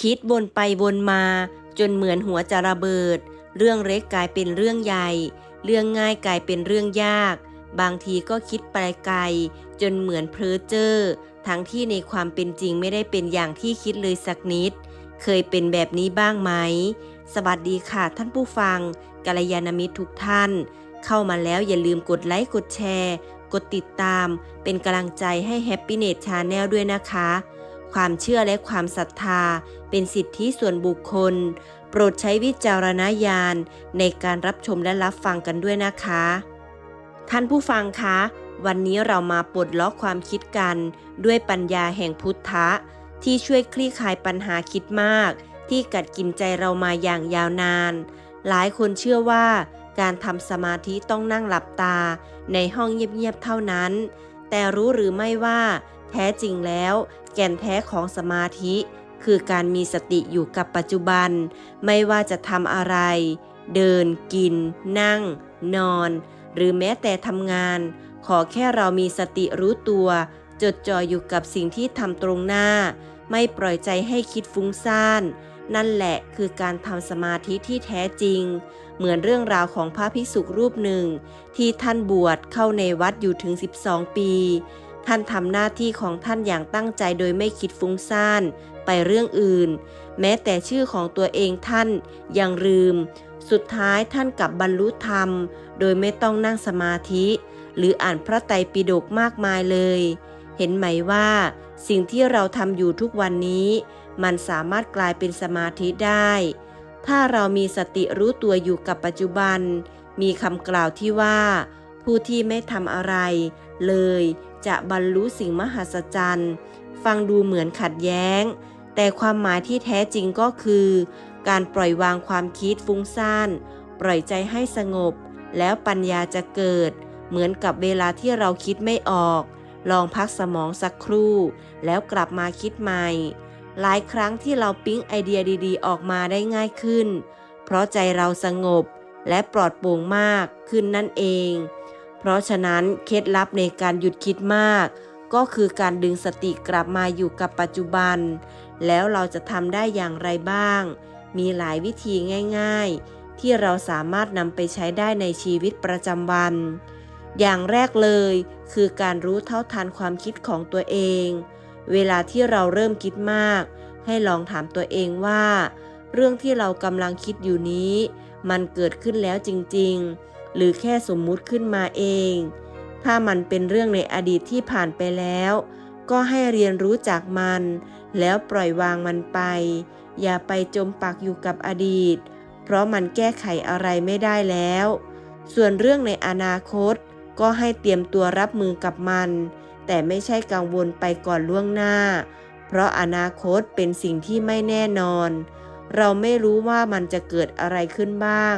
คิดวนไปวนมา จนเหมือนหัวจะระเบิด เรื่องเล็กกลายเป็นเรื่องใหญ่ เรื่องง่ายกลายเป็นเรื่องยาก บางทีก็คิดไปไกล จนเหมือนเพ้อเจ้อทั้งที่ในความเป็นจริงไม่ได้เป็นอย่างที่คิดเลยสักนิด เคยเป็นแบบนี้บ้างไหม สวัสดีค่ะท่านผู้ฟังกัลยาณมิตรทุกท่าน เข้ามาแล้วอย่าลืมกดไลค์กดแชร์ กดติดตาม เป็นกำลังใจให้ Happiness Channel ด้วยนะคะ ความเชื่อและความศรัทธา เป็นสิทธิส่วนบุคคล โปรดใช้วิจารณญาณในการรับชมและรับฟังกันด้วยนะคะ ท่านผู้ฟังคะ วันนี้เรามาปลดล็อกความคิดกัน ด้วยปัญญาแห่งพุทธะ ที่ช่วยคลี่คลายปัญหาคิดมาก ที่กัดกินใจเรามาอย่างยาวนาน หลายคนเชื่อว่า การทำสมาธิต้องนั่งหลับตา ในห้องเงียบๆเท่านั้น แต่รู้หรือไม่ว่า แท้จริงแล้ว แก่นแท้ของสมาธิ คือการมีสติอยู่กับปัจจุบัน ไม่ว่าจะทำอะไร เดิน กิน นั่ง นอน หรือแม้แต่ทำงาน ขอแค่เรามีสติรู้ตัว จดจ่ออยู่กับสิ่งที่ทำตรงหน้า ไม่ปล่อยใจให้คิดฟุ้งซ่านนั่นแหละคือการทำสมาธิที่แท้จริง เหมือนเรื่องราวของพระภิกษุรูปหนึ่ง ที่ท่านบวชเข้าในวัดอยู่ถึง 12 ปี ท่านทำหน้าที่ของท่านอย่างตั้งใจโดยไม่คิดฟุ้งซ่าน ไปเรื่องอื่น แม้แต่ชื่อของตัวเองท่านยังลืม สุดท้ายท่านกลับบรรลุธรรม โดยไม่ต้องนั่งสมาธิ หรืออ่านพระไตรปิฎกมากมายเลย เห็นไหมว่าสิ่งที่เราทำอยู่ทุกวันนี้ มันสามารถกลายเป็นสมาธิได้ ถ้าเรามีสติรู้ตัวอยู่กับปัจจุบัน มีคำกล่าวที่ว่า ผู้ที่ไม่ทำอะไร เลยจะบรรลุสิ่งมหัศจรรย์ ฟังดูเหมือนขัดแย้ง แต่ความหมายที่แท้จริงก็คือ การปล่อยวางความคิดฟุ้งซ่าน ปล่อยใจให้สงบ แล้วปัญญาจะเกิด เหมือนกับเวลาที่เราคิดไม่ออก ลองพักสมองสักครู่ แล้วกลับมาคิดใหม่ หลายครั้งที่เราปิ๊งไอเดียดีๆ ออกมาได้ง่ายขึ้น เพราะใจเราสงบและปลอดโปร่งมากขึ้นนั่นเอง ราะฉะนั้นเคล็ดลับในการหยุดคิดมาก ก็คือการดึงสติกลับมาอยู่กับปัจจุบัน แล้วเราจะทำได้อย่างไรบ้าง มีหลายวิธีง่าย ๆ ที่เราสามารถนำไปใช้ได้ในชีวิตประจำวัน อย่างแรกเลยคือการรู้เท่าทันความคิดของตัวเอง เวลาที่เราเริ่มคิดมาก ให้ลองถามตัวเองว่า เรื่องที่เรากำลังคิดอยู่นี้ มันเกิดขึ้นแล้วจริง ๆ หรือแค่สมมุติขึ้นมาเอง ถ้ามันเป็นเรื่องในอดีตที่ผ่านไปแล้ว ก็ให้เรียนรู้จากมัน แล้วปล่อยวางมันไป อย่าไปจมปักอยู่กับอดีต เพราะมันแก้ไขอะไรไม่ได้แล้ว ส่วนเรื่องในอนาคต ก็ให้เตรียมตัวรับมือกับมัน แต่ไม่ใช่กังวลไปก่อนล่วงหน้า เพราะอนาคตเป็นสิ่งที่ไม่แน่นอน เราไม่รู้ว่ามันจะเกิดอะไรขึ้นบ้าง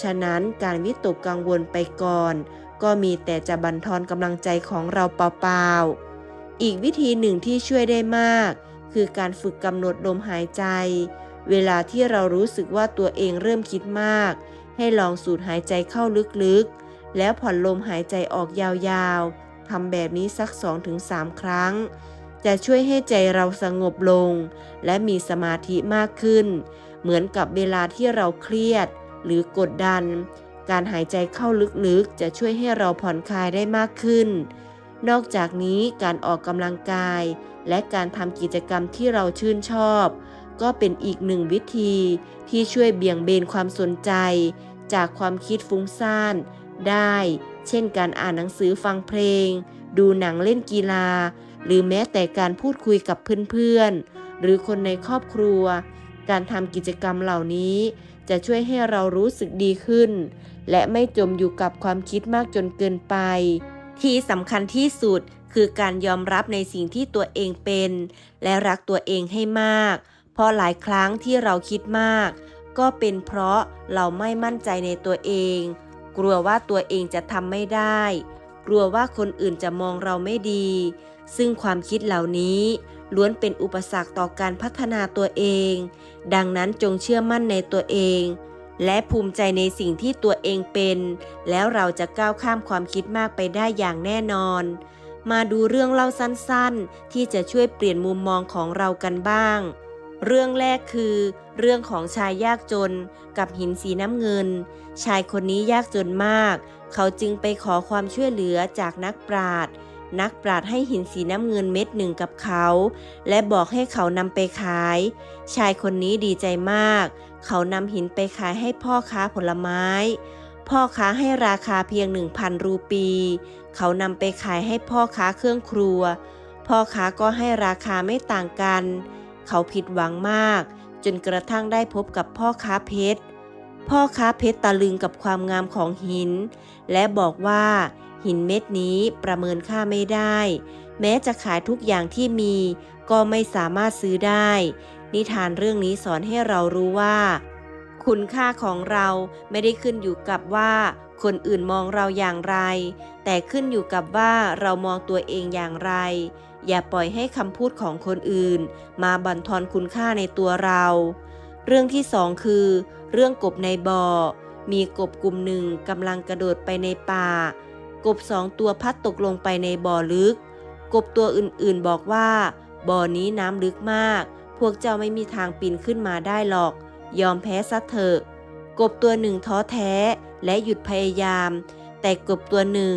ฉะนั้นการวิตกกังวลไปก่อน ก็มีแต่จะบั่นทอนกำลังใจของเราเปล่าๆ อีกวิธีหนึ่งที่ช่วยได้มาก คือการฝึกกำหนดลมหายใจ เวลาที่เรารู้สึกว่าตัวเองเริ่มคิดมาก ให้ลองสูดหายใจเข้าลึกๆ แล้วผ่อนลมหายใจออกยาวๆ ทำแบบนี้สัก 2-3 ครั้ง จะช่วยให้ใจเราสงบลง และมีสมาธิมากขึ้น เหมือนกับเวลาที่เราเครียด หรือกดดัน การหายใจเข้าลึกๆ จะช่วยให้เราผ่อนคลายได้มากขึ้น นอกจากนี้การออกกำลังกาย และการทำกิจกรรมที่เราชื่นชอบ ก็เป็นอีกหนึ่งวิธีที่ช่วยเบี่ยงเบนความสนใจ จากความคิดฟุ้งซ่านได้ เช่นการอ่านหนังสือฟังเพลง ดูหนังเล่นกีฬา หรือแม้แต่การพูดคุยกับเพื่อนๆ หรือคนในครอบครัว การทำกิจกรรมเหล่านี้ จะช่วยให้เรารู้สึกดีขึ้น และไม่จมอยู่กับความคิดมากจนเกินไป ที่สำคัญที่สุดคือการยอมรับในสิ่งที่ตัวเองเป็น และรักตัวเองให้มาก เพราะหลายครั้งที่เราคิดมาก ก็เป็นเพราะเราไม่มั่นใจในตัวเอง กลัวว่าตัวเองจะทำไม่ได้ กลัวว่าคนอื่นจะมองเราไม่ดี ซึ่งความคิดเหล่านี้ล้วนเป็นอุปสรรคต่อการพัฒนาตัวเอง ดังนั้นจงเชื่อมั่นในตัวเอง และภูมิใจในสิ่งที่ตัวเองเป็น แล้วเราจะก้าวข้ามความคิดมากไปได้อย่างแน่นอน มาดูเรื่องเล่าสั้นๆ ที่จะช่วยเปลี่ยนมุมมองของเรากันบ้าง เรื่องแรกคือ เรื่องของชายยากจนกับหินสีน้ำเงิน ชายคนนี้ยากจนมาก เขาจึงไปขอความช่วยเหลือจากนักปราชญ์ นักปราชญ์ให้หินสีน้ำเงินเม็ดหนึ่งกับเขา และบอกให้เขานำไปขาย ชายคนนี้ดีใจมาก เขานำหินไปขายให้พ่อค้าผลไม้ พ่อค้าให้ราคาเพียง 1,000 รูปี เขานำไปขายให้พ่อค้าเครื่องครัว พ่อค้าก็ให้ราคาไม่ต่างกัน เขาผิดหวังมาก จนกระทั่งได้พบกับพ่อค้าเพชร พ่อค้าเพชรตะลึงกับความงามของหิน และบอกว่า หินเม็ดนี้ประเมินค่าไม่ได้ แม้จะขายทุกอย่างที่มี ก็ไม่สามารถซื้อได้ นิทานเรื่องนี้สอนให้เรารู้ว่า คุณค่าของเราไม่ได้ขึ้นอยู่กับว่า คนอื่นมองเราอย่างไร แต่ขึ้นอยู่กับว่าเรามองตัวเองอย่างไร อย่าปล่อยให้คำพูดของคนอื่น มาบั่นทอนคุณค่าในตัวเรา เรื่องที่สองคือ เรื่องกบในบ่อมีกบกลุ่มหนึ่งกำลังกระโดดไปในป่า กบสองตัวพัดตกลงไปในบ่อลึก กบตัวอื่นๆบอกว่า บ่อนี้น้ำลึกมาก พวกเจ้าไม่มีทางปีนขึ้นมาได้หรอก ยอมแพ้ซะเถอะ กบตัวหนึ่งท้อแท้และหยุดพยายาม แต่กบตัวหนึ่ง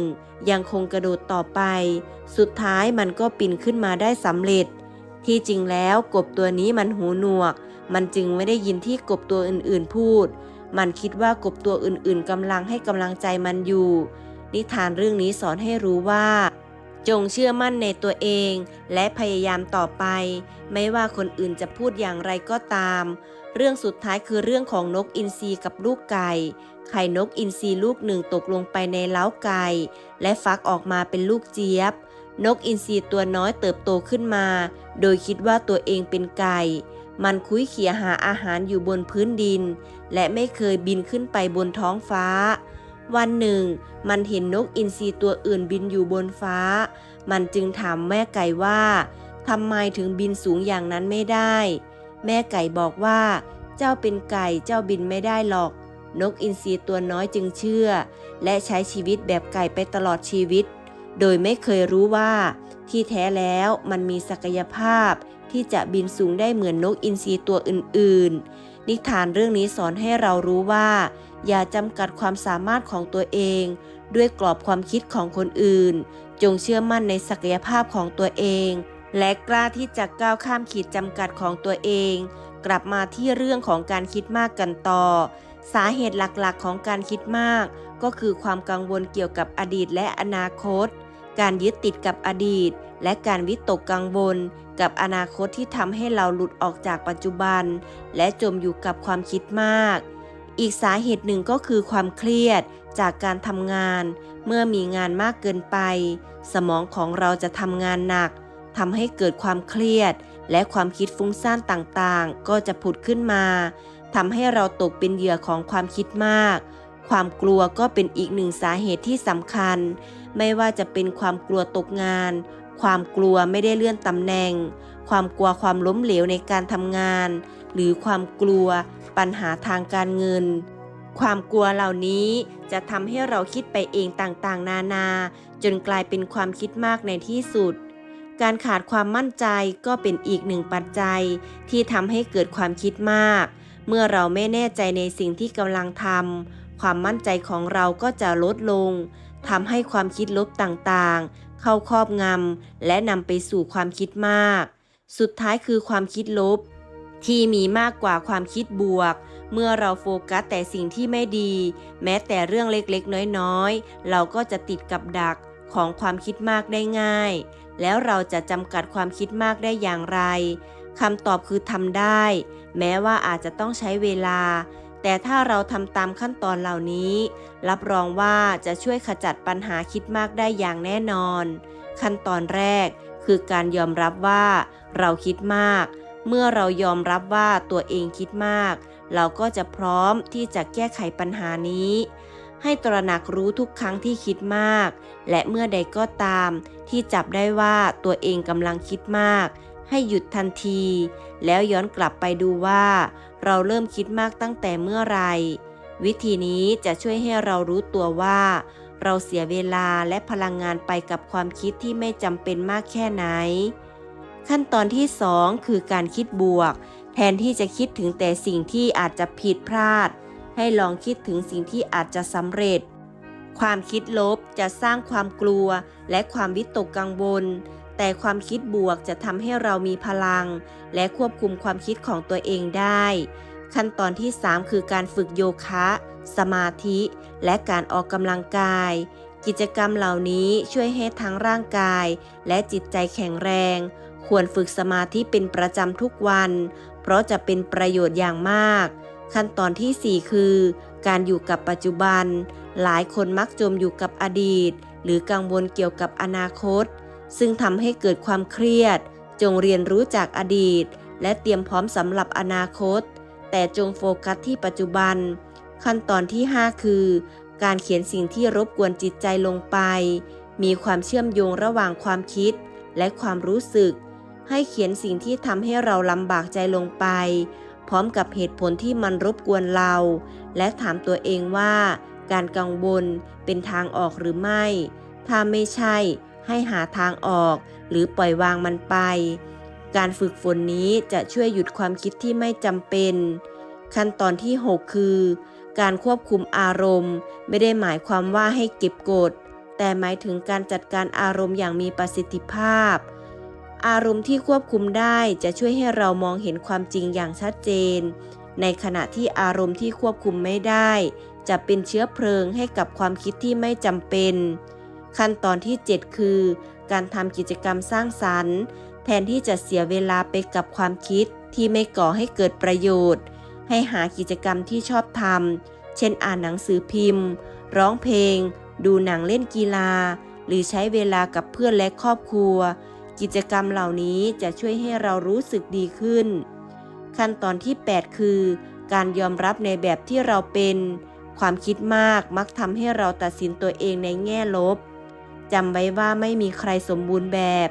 ยังคงกระโดดต่อไป สุดท้ายมันก็ปีนขึ้นมาได้สำเร็จ ที่จริงแล้วกบตัวนี้มันหูหนวก มันจึงไม่ได้ยินที่กบตัวอื่นๆพูด มันคิดว่ากบตัวอื่นๆกำลังให้กำลังใจมันอยู่ นิทานเรื่องนี้สอนให้รู้ว่า จงเชื่อมั่นในตัวเอง และพยายามต่อไป ไม่ว่าคนอื่นจะพูดอย่างไรก็ตาม เรื่องสุดท้ายคือเรื่องของนกอินทรีกับลูกไก่ ไข่นกอินทรีลูกหนึ่งตกลงไปในเล้าไก่ และฟักออกมาเป็นลูกเจี๊ยบ นกอินทรีตัวน้อยเติบโตขึ้นมา โดยคิดว่าตัวเองเป็นไก่มันคุ้ยเขี่ยหาอาหารอยู่บนพื้นดิน และไม่เคยบินขึ้นไปบนท้องฟ้า วันหนึ่ง มันเห็นนกอินทรีตัวอื่นบินอยู่บนฟ้า มันจึงถามแม่ไก่ว่าทำไมถึงบินสูงอย่างนั้นไม่ได้ แม่ไก่บอกว่า เจ้าเป็นไก่เจ้าบินไม่ได้หรอก นกอินทรีตัวน้อยจึงเชื่อ และใช้ชีวิตแบบไก่ไปตลอดชีวิต โดยไม่เคยรู้ว่า ที่แท้แล้วมันมีศักยภาพที่จะบินสูงได้เหมือนนกอินทรีตัวอื่น ๆ นิทานเรื่องนี้สอนให้เรารู้ว่าอย่าจำกัดความสามารถของตัวเอง ด้วยกรอบความคิดของคนอื่น จงเชื่อมั่นในศักยภาพของตัวเอง และกล้าที่จะก้าวข้ามขีดจำกัดของตัวเอง กลับมาที่เรื่องของการคิดมากกันต่อ สาเหตุหลักๆของการคิดมาก ก็คือความกังวลเกี่ยวกับอดีตและอนาคต การยึดติดกับอดีต และการวิตกกังวลกับอนาคตที่ทำให้เราหลุดออกจากปัจจุบัน และจมอยู่กับความคิดมาก อีกสาเหตุหนึ่งก็คือความเครียดจากการทำงาน เมื่อมีงานมากเกินไป สมองของเราจะทำงานหนักทำให้เกิดความเครียด และความคิดฟุ้งซ่านต่างๆ ก็จะผุดขึ้นมาทำให้เราตกเป็นเหยื่อของความคิดมาก ความกลัวก็เป็นอีกหนึ่งสาเหตุที่สำคัญ ไม่ว่าจะเป็นความกลัวตกงาน ความกลัวไม่ได้เลื่อนตำแหน่ง ความกลัวความล้มเหลวในการทำงาน หรือความกลัว ปัญหาทางการเงิน ความกลัวเหล่านี้จะทำให้เราคิดไปเองต่างๆ นานา จนกลายเป็นความคิดมากในที่สุด การขาดความมั่นใจก็เป็นอีกหนึ่งปัจจัย ที่ทำให้เกิดความคิดมาก เมื่อเราไม่แน่ใจในสิ่งที่กำลังทำความมั่นใจของเราก็จะลดลงทำให้ความคิดลบต่างๆ เข้าครอบงำและนำไปสู่ความคิดมาก สุดท้ายคือความคิดลบ ที่มีมากกว่าความคิดบวก เมื่อเราโฟกัสแต่สิ่งที่ไม่ดี แม้แต่เรื่องเล็กๆ น้อยๆ เราก็จะติดกับดักของความคิดมากได้ง่าย แล้วเราจะจำกัดความคิดมากได้อย่างไรคำตอบคือทำได้ แม้ว่าอาจจะต้องใช้เวลา แต่ถ้าเราทำตามขั้นตอนเหล่านี้ รับรองว่าจะช่วยขจัดปัญหาคิดมากได้อย่างแน่นอน ขั้นตอนแรกคือการยอมรับว่าเราคิดมาก เมื่อเรายอมรับว่าตัวเองคิดมาก เราก็จะพร้อมที่จะแก้ไขปัญหานี้ ให้ตระหนักรู้ทุกครั้งที่คิดมาก และเมื่อใดก็ตาม ที่จับได้ว่าตัวเองกำลังคิดมาก ให้หยุดทันที แล้วย้อนกลับไปดูว่า เราเริ่มคิดมากตั้งแต่เมื่อไหรวิธีนี้จะช่วยให้เรารู้ตัวว่า เราเสียเวลาและพลังงานไปกับความคิดที่ไม่จำเป็นมากแค่ไหน ขั้นตอนที่ 2 คือการคิดบวก แทนที่จะคิดถึงแต่สิ่งที่อาจจะผิดพลาด ให้ลองคิดถึงสิ่งที่อาจจะสำเร็จ ความคิดลบจะสร้างความกลัวและความวิตกกังวล แต่ความคิดบวกจะทำให้เรามีพลัง และควบคุมความคิดของตัวเองได้ ขั้นตอนที่ 3 คือการฝึกโยคะ สมาธิ และการออกกำลังกายกิจกรรมเหล่านี้ช่วยให้ทั้งร่างกาย และจิตใจแข็งแรง ควรฝึกสมาธิเป็นประจำทุกวัน เพราะจะเป็นประโยชน์อย่างมาก ขั้นตอนทีสี่ 4 คือ การอยู่กับปัจจุบัน หลายคนมักจมอยู่กับอดีต หรือกังวลเกี่ยวกับอนาคต ซึ่งทำให้เกิดความเครียด จงเรียนรู้จากอดีต และเตรียมพร้อมสำหรับอนาคต แต่จงโฟกัสที่ปัจจุบัน ขั้นตอนที่ 5 คือ การเขียนสิ่งที่รบกวนจิตใจลงไป มีความเชื่อมโยงระหว่างความคิด และความรู้สึก ให้เขียนสิ่งที่ทำให้เราลำบากใจลงไป พร้อมกับเหตุผลที่มันรบกวนเรา และถามตัวเองว่า การกังวลเป็นทางออกหรือไม่ ถ้าไม่ใช่ ให้หาทางออก หรือปล่อยวางมันไป การฝึกฝนนี้จะช่วยหยุดความคิดที่ไม่จำเป็น ขั้นตอนที่ 6 คือ การควบคุมอารมณ์ ไม่ได้หมายความว่าให้เก็บกดแต่หมายถึงการจัดการอารมณ์อย่างมีประสิทธิภาพ อารมณ์ที่ควบคุมได้จะช่วยให้เรามองเห็นความจริงอย่างชัดเจน ในขณะที่อารมณ์ที่ควบคุมไม่ได้ จะเป็นเชื้อเพลิงให้กับความคิดที่ไม่จำเป็น ขั้นตอนที่ 7 คือ การทำกิจกรรมสร้างสรรค์ แทนที่จะเสียเวลาไปกับความคิดที่ไม่ก่อให้เกิดประโยชน์ ให้หากิจกรรมที่ชอบทำเช่นอ่านหนังสือพิมพ์ ร้องเพลง ดูหนังเล่นกีฬา หรือใช้เวลากับเพื่อนและครอบครัว กิจกรรมเหล่านี้จะช่วยให้เรารู้สึกดีขึ้น ขั้นตอนที่ 8 คือ การยอมรับในแบบที่เราเป็น ความคิดมากมักทำให้เราตัดสินตัวเองในแง่ลบจำไว้ว่าไม่มีใครสมบูรณ์แบบ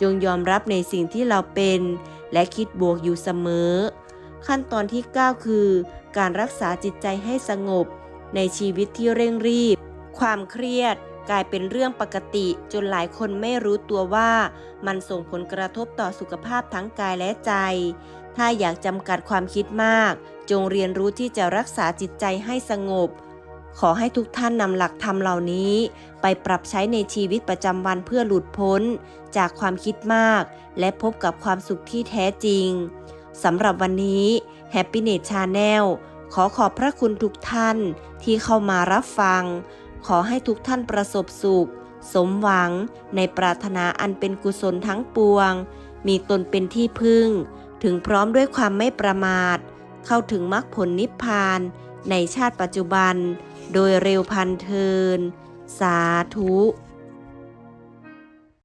จงยอมรับในสิ่งที่เราเป็น และคิดบวกอยู่เสมอ ขั้นตอนที่ 9 คือ การรักษาจิตใจให้สงบ ในชีวิตที่เร่งรีบ ความเครียด กลายเป็นเรื่องปกติจนหลายคนไม่รู้ตัวว่ามันส่งผลกระทบต่อสุขภาพทั้งกายและใจ ถ้าอยากจำกัดความคิดมาก จงเรียนรู้ที่จะรักษาจิตใจให้สงบ ขอให้ทุกท่านนำหลักธรรมเหล่านี้ ไปปรับใช้ในชีวิตประจำวันเพื่อหลุดพ้น จากความคิดมาก และพบกับความสุขที่แท้จริงสำหรับวันนี้ Happiness Channel ขอขอบพระคุณทุกท่านที่เข้ามารับฟัง ขอให้ทุกท่านประสบสุข สมหวังในปรารถนาอันเป็นกุศลทั้งปวง มีตนเป็นที่พึ่ง ถึงพร้อมด้วยความไม่ประมาท เข้าถึงมรรคผลนิพพาน ในชาติปัจจุบัน โดยเร็วพันเทิน สาธุ